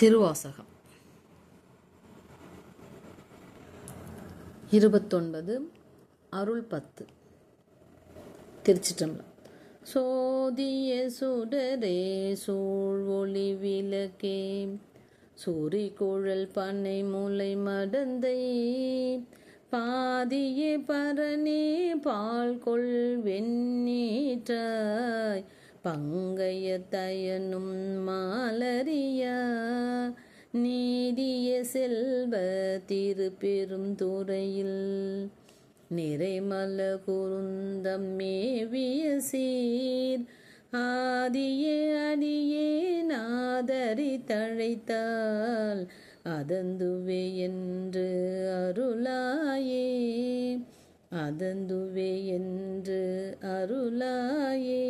திருவாசகம். இருபத்தொன்பது அருள் பத்து. திருச்சிற்றம்பலம். சோதிய சுடரே சூழ் ஒளி விளக்கே. சூரி குழல் பண்ணை முலை மடந்தை. பாதிய பரணே பால் கொள் வெண்ணீற்றாய். பங்கைய தயனும் மாலரியா. நீதிய செல்வ திருப்பெரும் துறையில் நிறைமல குருந்தம் மேவிய சீர். ஆதியே அடியே நாதரி தழைத்தால் அதந்துவே என்று அருளாயே. அதந்துவே என்று அருளாயே.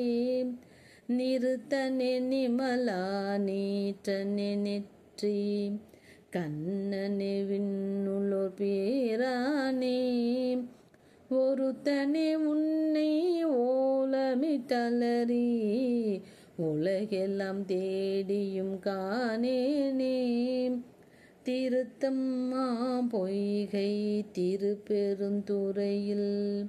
நிறுத்தனே நிமலா நீட்டனே நெற்றி. கண்ணனே விண்ணுள்ளோர் பேரானே. ஒருத்தனே உன்னை ஓலமிட்டலறி உலகெல்லாம் தேடியும் காணேனே. திருத்தம்மா பொய்கை திருப்பெருந்துறையில்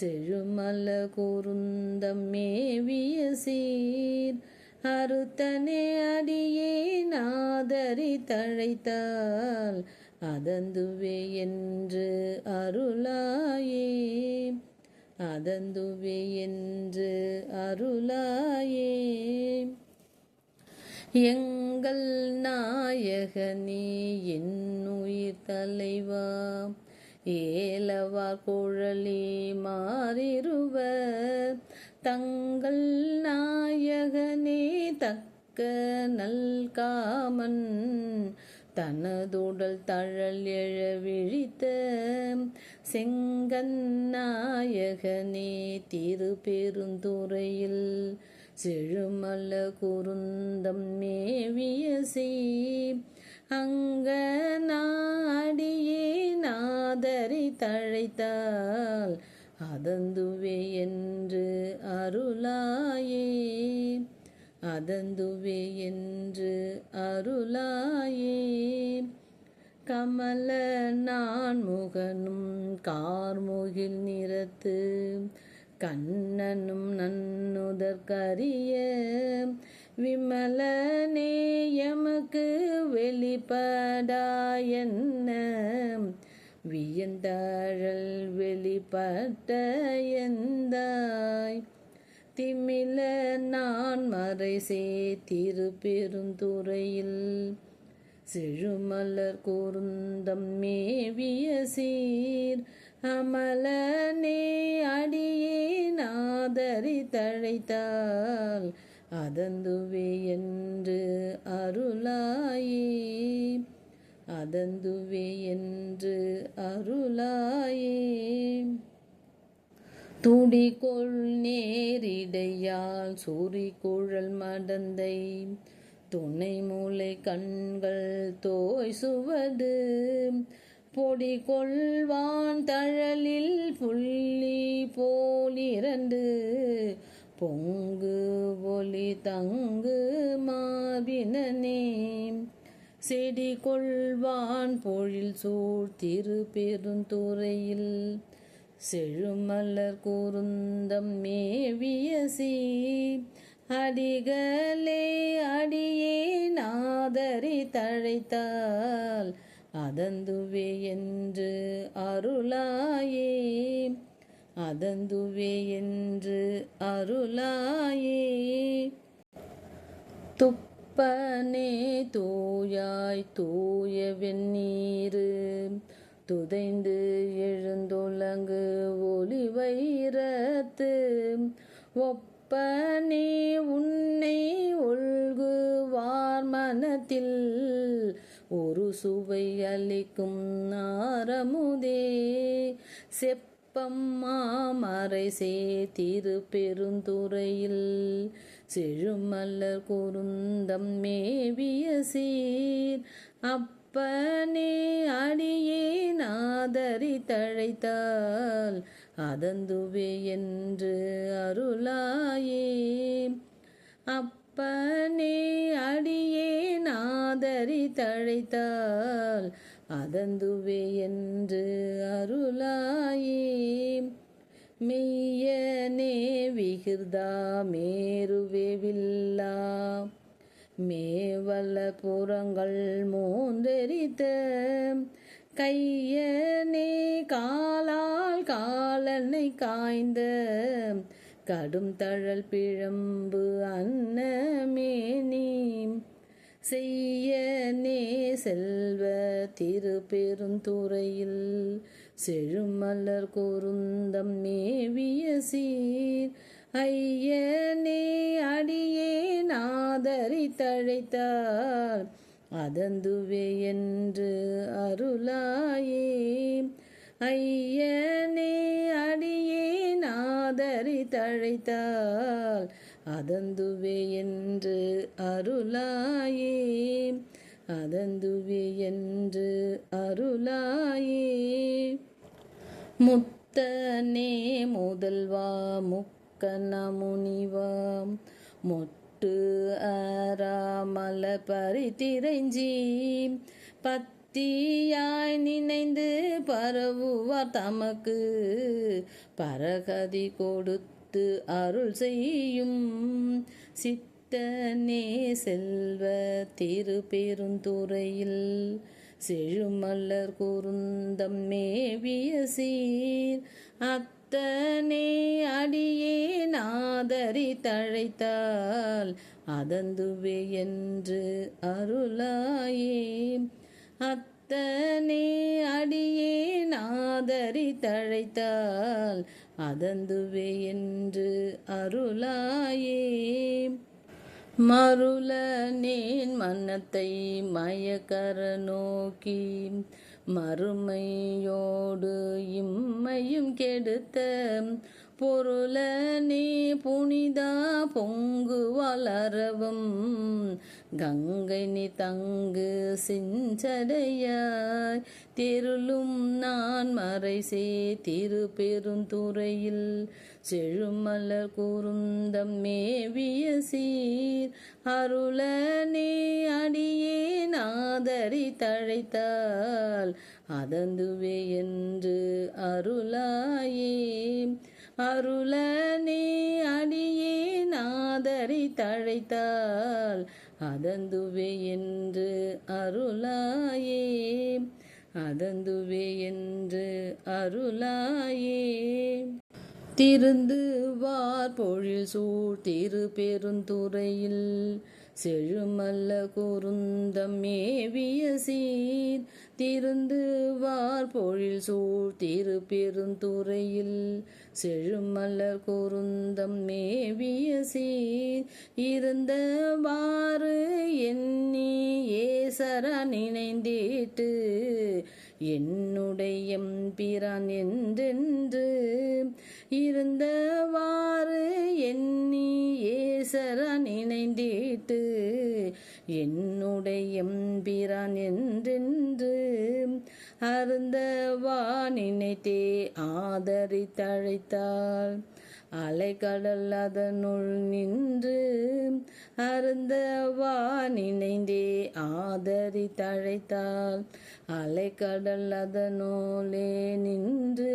செழுமல குருந்தம் மேவிய சீர். அறுத்தனே அடியே நாதரி தழைத்தால் அதந்துவே என்று அருளாயே. அதந்துவே என்று அருளாயே. எங்கள் நாயகனே என் உயிர் தலைவா ஏலவார் குழலி மாறிருவர். தங்கள் நாயகனே தக்க நல்காமன் தனதுடல் தழல் எழ விழித்த செங்கநாயகனே திருப்பெருந்துறையில் செழுமல குருந்தம் மேவிய சீர் அங்க நாடியே நாதரை தழைத்தால் அதந்துவே என்று அருளாயே. அதந்துவே என்று அருளாயே. கமல நான் முகனும் கார்முகில் நிறத்து கண்ணனும் நன்னுதற்கரிய விமலனே எமக்கு வெளிப்படாயன்ன? வியந்தாழல் வெளிப்பட்ட எந்தாய்? திமில நான் மறை சே திருப்பெருந்துறையில் செழுமலர் கூர்ந்தம் மேவிய சீர். அமலனே அடியே நாதரி தழைத்தால் அதந்துவே என்று அருளாயே. அதந்துவே என்று அருளாயே. துடிகொள் நேரிடையால் சூரி குழல் மடந்தை. துணை மூளை கண்கள் தோய் சுவடு பொடி கொள்வான் தழலில் புள்ளி போலிரண்டு பொங்கு ஒளி தங்கு மாபினே செடி கொள்வான் பொழில் சூழ் திரு பெருந்துறையில். செழுமலர் கூருந்தம் மேவிய சீர் அடிகளே அடியே நாதரி தழைத்தாள் அதந்துவே என்று அருளாயே. அதந்துவே என்று அருளாயே. துப்பனே தூயாய் தூய வெந்நீரு. துதைந்து எழுந்துலங்கு ஒளி வைரத்து ஒப்பனே உன்னை ஒழ்குவார் மனத்தில் ஒரு சுவை அளிக்கும் நாரமுதே. செப்பம்மா மறை சே திரு பெருந்துறையில். செழுமல்லர் குருந்தம் மேவிய சீர். அப்பனே அடியே நாதரி தழைத்தால் அதந்துவே என்று அருளாயே. அப் அப்பனே அடியே நாதரி தழைத்தால் அதந்துவே என்று அருளாயே. மெய்யனே விகிர்தா மேருவேவில்லா மேவல புறங்கள் மூந்தெரித்த கையனே காலால் காலனை காய்ந்த கடும் தழல் பிழம்பு அன்னமேனி செய்யனே செல்வ திருப்பெருந்துறையில் செழுமலர் குருந்தம் மேவிய சீர். ஐயனே அடியே நாதரி தழைத்தார் அதந்துவே என்று அருளாயே. ஐயனே நாதரி தழைத்தால் அதந்துவே என்று அருளாயே அதந்துவே என்று அருளாயே முத்தனே முதல்வா முக்கன முனிவா மொட்டு அறாமல பத் தீயாய் நினைந்து பரவுவார் தமக்கு. பரகதி கொடுத்து அருள் செய்யும் சித்தனே செல்வ திருப்பெருந்துறையில் செழுமல்லர் குருந்தம் மேவிய சீர். அத்தனே அடியே நாதரி தழைத்தால் அதந்துவே என்று அருளாயே அத்தனே அடியே நாதரி தழைத்தால் அதந்துவே என்று அருளாயே. மருளனேன் மன்னத்தை மயக்கர நோக்கி மறுமையோடு இம்மையும் கெடுத்த பொருளனே புனிதா பொங்கு வளரவும். கங்கை நீ தங்கு செஞ்சடையாய். தெருளும் நான் மறைசே திருப்பெருந்துறையில் செழுமலர் குருந்தம் மேவிய சீர். அருளனே அடியே நாதரி தழைத்தால். அதந்துவே என்று அருளாயே அருளனே அடியே நாதரை தழைத்தால் அதந்துவே என்று அருளாயே. அதந்துவே என்று அருளாயே. திருந்துவார் பொழில் சூழ் திரு பெருந்துறையில் செழுமல்ல குருந்தம் ஏவிய சீர். திருந்து வார் பொழில் சூழ் திரு பெருந்துறையில் செழுமல்ல குருந்தம் மேவிய சீர். இருந்தவாறு எண்ணி ஏசர நினைந்தீட்டு என்னுடைய பிரான் என்றென்று இருந்தவாறு எண்ணி ஏசர நினைந்தீட்டு என்னுடைய பிரான் என்றென்று அருந்தவா நினைத்தே ஆதரித்தழைத்தாள். தழைத்தாள் அலைக்கடல் அதனுள் நின்று அருந்தவா நினைந்தே ஆதரி தழைத்தாள் அலைக்கடல் அதனோலே நின்று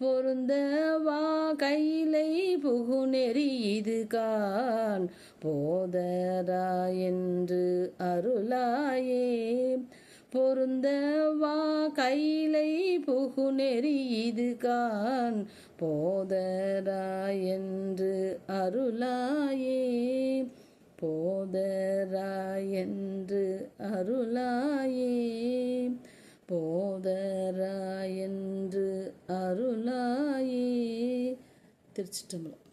பொருந்தவா கையிலை புகுநெறி இது கான் போதரா என்று அருளாயே. பொருந்தவா கையிலை புகுநெறி இது கான் போதரா என்று அருளாயே. போதரா என்று அருளாயே. போதரா என்று அருளாயே. திருச்சிட்டம்பலம்